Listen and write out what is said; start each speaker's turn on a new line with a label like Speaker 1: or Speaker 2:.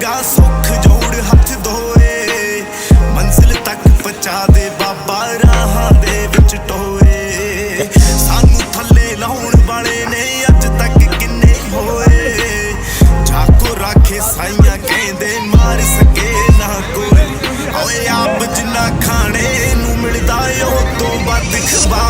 Speaker 1: ਮੰਗਾ ਸੁੱਖ ਜੋੜ ਹੱਥ ਧੋਏ। ਮੰਜ਼ਿਲ ਤੱਕ ਪਹੁੰਚਾ ਦੇ ਬਾਬਾ ਰਾਹਾਂ ਦੇ ਵਿੱਚ ਟੋਏ। ਸਾਨੂੰ ਥੱਲੇ ਲਾਉਣ ਵਾਲੇ ਨੇ ਅੱਜ ਤੱਕ ਕਿੰਨੇ ਹੋਏ। ਜਾਕੋ ਰਾਖੇ ਸਾਈਆਂ ਕਹਿੰਦੇ ਮਾਰ ਸਕੇ ਨਾ ਕੋਈ। ਓਏ ਆਪ ਜਿੰਨਾ ਖਾਣੇ ਨੂੰ ਮਿਲਦਾ ਓ ਤੋਂ ਵੱਧ ਖਵਾ